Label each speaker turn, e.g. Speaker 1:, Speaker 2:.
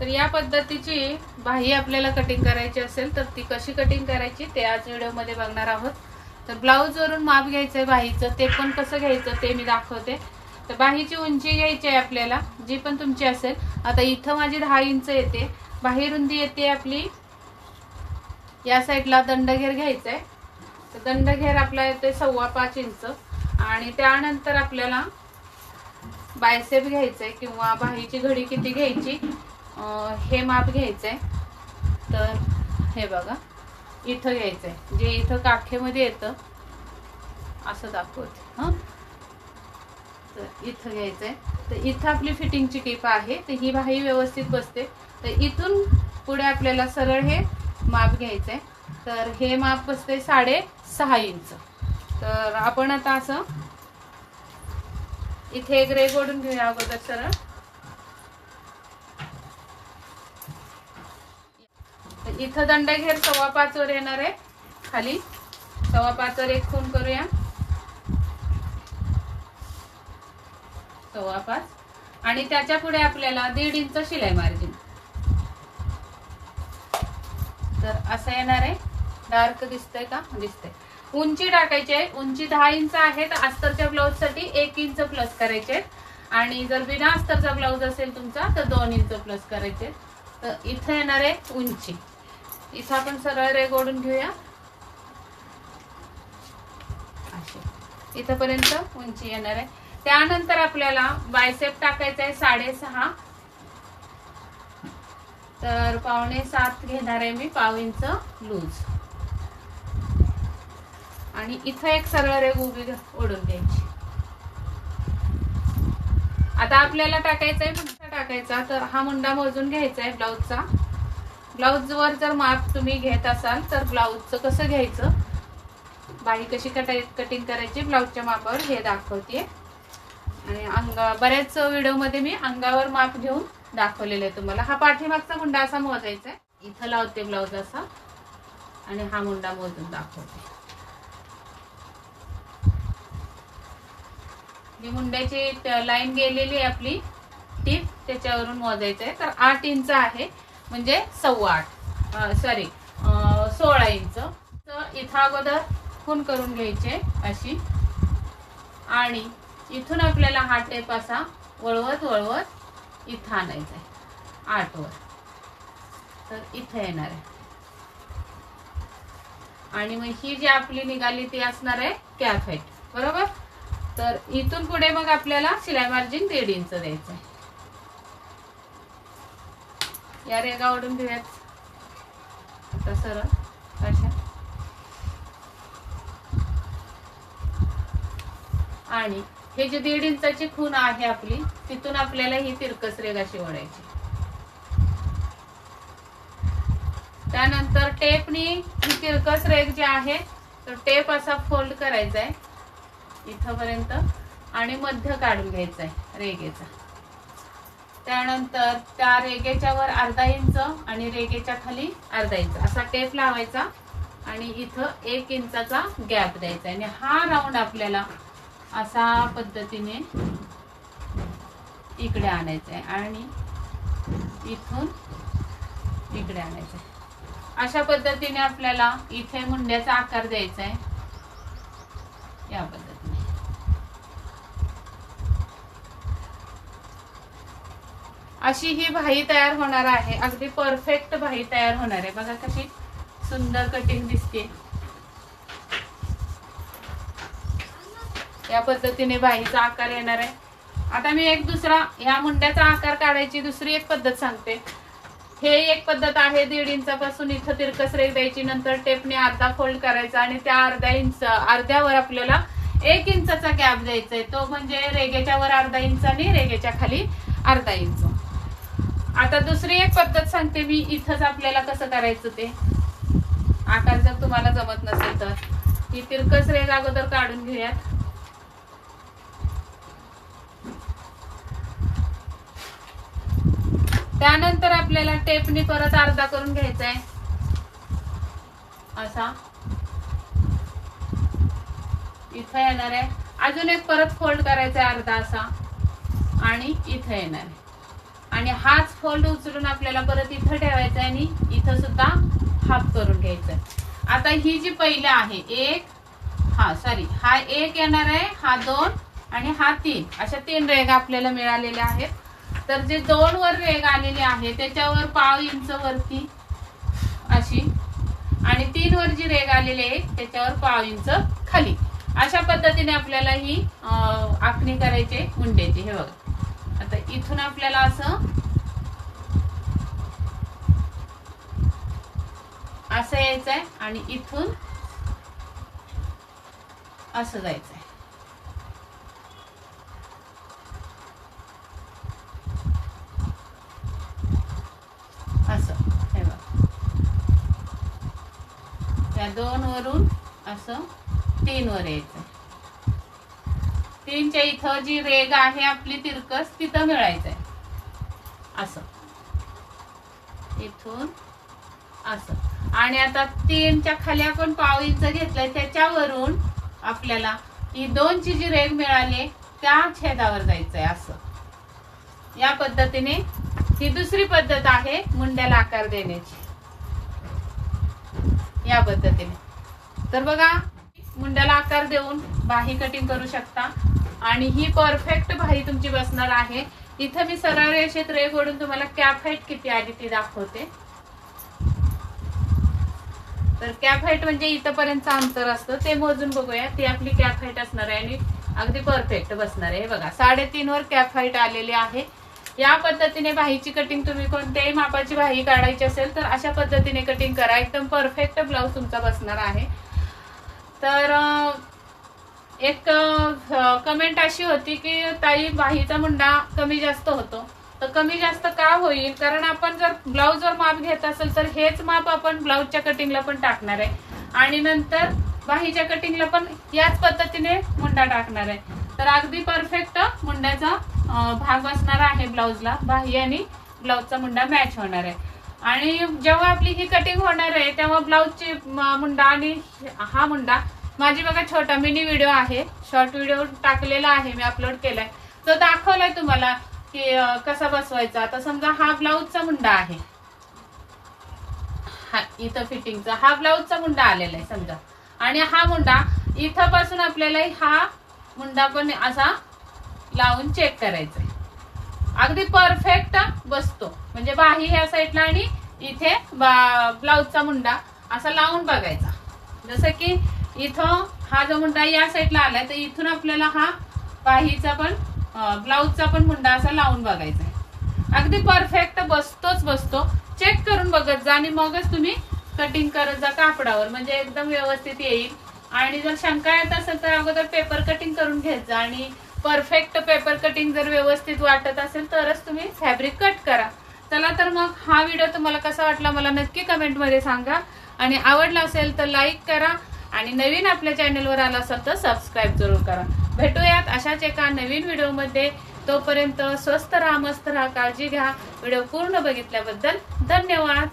Speaker 1: तर या पद्धतीची बाही आपल्याला कटिंग करायची असेल तर ती कशी कटिंग करायची ते आज व्हिडिओमध्ये बघणार आहोत. तर ब्लाऊजवरून माप घ्यायचं आहे बाहीचं ते पण कसं घ्यायचं ते मी दाखवते. तर बाहीची उंची घ्यायची आहे आपल्याला जी पण तुमची असेल. आता इथं माझी दहा इंच येते. बाही रुंदी येते आपली. या साईडला दंडघेर घ्यायचा आहे तर दंडघेर आपला येते सव्वा पाच इंच. आणि त्यानंतर आपल्याला बायसेप घ्यायचंय किंवा बाहीची घडी किती घ्यायची हे माप घ्यायचं आहे तर हे बघा इथं घ्यायचं आहे जे इथं काखेमध्ये येतं असं दाखवते हां? तर इथं घ्यायचंय. तर इथं आपली फिटिंगची टीप आहे तर ही बाही व्यवस्थित बसते. तर इथून पुढे आपल्याला सरळ हे माप घ्यायचं आहे तर हे माप बसते साडे सहा इंच. तर आपण आता असं इथे एक रेग ओढून घेऊया अगोदर सरळ. इथं दंड घेर सव्वा पाच वर येणार आहे खाली. सव्वा पाच वर एक खून करूया. सव्वा पाच. आणि त्याच्या पुढे आपल्याला दीड इंच शिलाई मार्जिन. तर असं येणार आहे. डार्क दिसतंय का? दिसतंय. उंची टाकायची आहे. उंची दहा इंच आहे तर अस्तरच्या ब्लाऊजसाठी एक इंच प्लस करायचे आणि जर बिना अस्तरचा ब्लाऊज असेल तुमचा तर दोन इंच प्लस करायचे तर इथं येणार आहे उंची. इथं आपण सरळ रेग ओढून घेऊया. अशी. इथपर्यंत उंची येणार आहे. त्यानंतर आपल्याला बायसेप टाकायचा आहे साडेसहा. तर पावणे सात घेणार आहे मी पाव इंच लूज. आणि इथं एक सरळ रेग उभी ओढून घ्यायची. आता आपल्याला टाकायचा आहे मुंडा टाकायचा. तर हा मुंडा मोजून घ्यायचा आहे ब्लाऊजचा. ब्लाऊजवर जर माप तुम्ही घेत असाल तर ब्लाऊजचं कसं घ्यायचं? बाही कशी कटाय कटिंग करायची ब्लाऊजच्या मापावर हे दाखवते. आणि अंगा बऱ्याच व्हिडिओमध्ये मी अंगावर माप घेऊन दाखवलेलं आहे तुम्हाला. हा पाठीमागचा मुंडा असा मोजायचा आहे. इथं लावते ब्लाऊज असा. आणि हा मुंडा मोजून दाखवते. ही मुंड्याची लाईन गेलेली आहे आपली टीप त्याच्यावरून मोजायचं आहे. तर आठ इंच आहे. म्हणजे सव्वा आठ सॉरी सोळा इंच. तर इथं अगोदर खून करून घ्यायचे अशी. आणि इथून आपल्याला हा टेप असा वळवत वळवत इथं आणायचा आहे. आठवर. तर इथं येणार आहे. आणि मग ही जी आपली निघाली ती असणार आहे कॅफ बरोबर? तर इथून पुढे मग आपल्याला शिलाई मार्जिन दीड इंच द्यायचं आहे. या रेगा ओढून घेऊयात. आता सरळ अशा. आणि हे जे दीड इंचाची खून आहे आपली तिथून आपल्याला ही तिरकस रेगा शिवडायची. त्यानंतर टेपनी ही तिरकस रेग जी आहे तर टेप असा फोल्ड करायचा आहे इथपर्यंत आणि मध्य काढून घ्यायचा आहे रेगेचा. त्यानंतर त्या रेगेच्या वर अर्धा इंच आणि रेगेच्या खाली अर्धा इंच असा टेप लावायचा. आणि इथं एक इंचाचा गॅप द्यायचा आणि हा राऊंड आपल्याला असा पद्धतीने इकडे आणायचा आहे. आणि इथून इकडे आणायचं आहे. अशा पद्धतीने आपल्याला इथे मुंड्याचा आकार द्यायचा आहे. या पद्धतीने. अशी ही भाई तयार होणार आहे. अगदी परफेक्ट भाई तयार होणार आहे. बघा कशी सुंदर कटिंग दिसते. या पद्धतीने भाईचा आकार येणार आहे. आता मी एक दुसरा ह्या मुंड्याचा आकार काढायची दुसरी एक पद्धत सांगते. हे एक पद्धत आहे दीड इंचापासून इथं तिरकस रेग द्यायची नंतर टेपने अर्धा फोल्ड करायचा आणि त्या अर्ध्या इंच अर्ध्यावर आपल्याला एक इंचाचा गॅप द्यायचा आहे तो म्हणजे रेगेच्या वर अर्धा इंच आणि रेगेच्या खाली अर्धा इंच. आता दुसरी एक पद्धत सांगते मी इथंच आपल्याला कसं करायचं ते. आकार जर तुम्हाला जमत नसेल तर. ही तिरकस रेग अगोदर काढून घेऊयात. त्यानंतर आपल्याला टेपनी परत अर्धा करून घ्यायचा आहे. असा. इथं येणार आहे. अजून एक परत फोल्ड करायचा आहे अर्धा असा. आणि इथं येणार आहे. आणि हाच फोल्ड उचलून आपल्याला परत इथं ठेवायचा आहे आणि इथं सुद्धा हाफ करून घ्यायचा आहे. आता ही जी पहिलं आहे एक हा सॉरी हा एक येणार आहे हा दोन आणि हा तीन. अशा तीन रेग आपल्याला मिळालेल्या आहेत. तर जे दोन वर रेग आलेले आहे त्याच्यावर पाव इंच वरती अशी आणि तीन वर जी रेग आलेली आहे त्याच्यावर पाव इंच खाली. अशा पद्धतीने आपल्याला ही आखणी करायची मुंड्याची हे बघा. आता इथून आपल्याला असं असं यायचंय आणि इथून असं जायचंय. असं हे बघा. या दोन वरून असं तीन वर यायचं तीनच्या इथं जी रेग आहे आपली तिरकस तिथं मिळायचं आहे असं. इथून असं. आणि आता तीनच्या खाली आपण पाव इंच घेतलंय त्याच्यावरून आपल्याला ही दोनची जी रेग मिळाली त्या छेदावर जायचंय असं. या पद्धतीने ही दुसरी पद्धत आहे मुंड्याला आकार देण्याची. या पद्धतीने. तर बघा मुंड्याला आकार देऊन बाही कटिंग करू शकता. आणि ही परफेक्ट भाई तुमची बसणार आहे. इथं मी सरळ रेषेत रे ओढून तुम्हाला कॅप हाईट किती आली ती दाखवते. तर कॅप हाईट म्हणजे इथंपर्यंत अंतर असतं. ते मोजून बघूया. ती आपली कॅप हाईट असणार आहे आणि अगदी परफेक्ट बसणार आहे. हे बघा साडेतीन वर कॅप हाईट आलेली आहे. या पद्धतीने भाईची कटिंग तुम्ही कोणत्याही मापाची भाई काढायची असेल तर अशा पद्धतीने कटिंग करा. एकदम परफेक्ट ब्लाऊज तुमचा बसणार आहे. तर एक कमेंट अशी होती की ताई बाहीचा मुंडा कमी जास्त होतो. तर कमी जास्त का होईल? कारण आपण जर ब्लाऊजवर माप घेत असेल तर हेच माप आपण ब्लाऊजच्या कटिंगला पण टाकणार आहे. आणि नंतर बाहीच्या कटिंगला पण याच पद्धतीने मुंडा टाकणार आहे. तर अगदी परफेक्ट मुंड्याचा भाग बसणार आहे ब्लाऊजला बाही आणि ब्लाऊजचा मुंडा मॅच होणार आहे. आणि जेव्हा आपली ही कटिंग होणार आहे तेव्हा ब्लाऊजची मुंडा आणि हा मुंडा माझी बघा छोटा मिनी व्हिडिओ आहे. शॉर्ट व्हिडिओ टाकलेला आहे मी अपलोड केलाय. तो दाखवलाय तुम्हाला की कसा बसवायचा. आता समजा हा ब्लाऊजचा मुंडा आहे. हा इथं फिटिंगचा हा ब्लाऊजचा मुंडा आलेला आहे समजा. आणि हा मुंडा इथं पासून आपल्याला हा मुंडा पण असा लावून चेक करायचा आहे. अगदी परफेक्ट बसतो. म्हणजे बाही ह्या साईडला आणि इथे ब्लाऊजचा मुंडा असा लावून बघायचा. जसं की इथं हा जो मुंडा या साईडला आलाय तर इथून आपल्याला हा बाहीचा पण ब्लाऊजचा पण मुंडा असा लावून बघायचा आहे. अगदी परफेक्ट बसतोच बसतो. चेक करून बघत जा आणि मगच तुम्ही कटिंग करत जा कापडावर. म्हणजे एकदम व्यवस्थित येईल. आणि जर शंका येत असेल तर अगोदर पेपर कटिंग करून घेत जा. आणि परफेक्ट पेपर कटिंग जर व्यवस्थित वाटत असेल तरच तुम्ही फॅब्रिक कट करा. चला तर मग हा व्हिडिओ तुम्हाला कसा वाटला मला नक्की कमेंटमध्ये सांगा. आणि आवडला असेल तर लाईक करा. आणि नवीन आपल्या चॅनलवर आला असेल तर सबस्क्राईब जरूर करा. भेटूयात अशाच एका नवीन व्हिडिओमध्ये. तोपर्यंत स्वस्त राहा मस्त राहा काळजी घ्या. व्हिडिओ पूर्ण बघितल्याबद्दल धन्यवाद.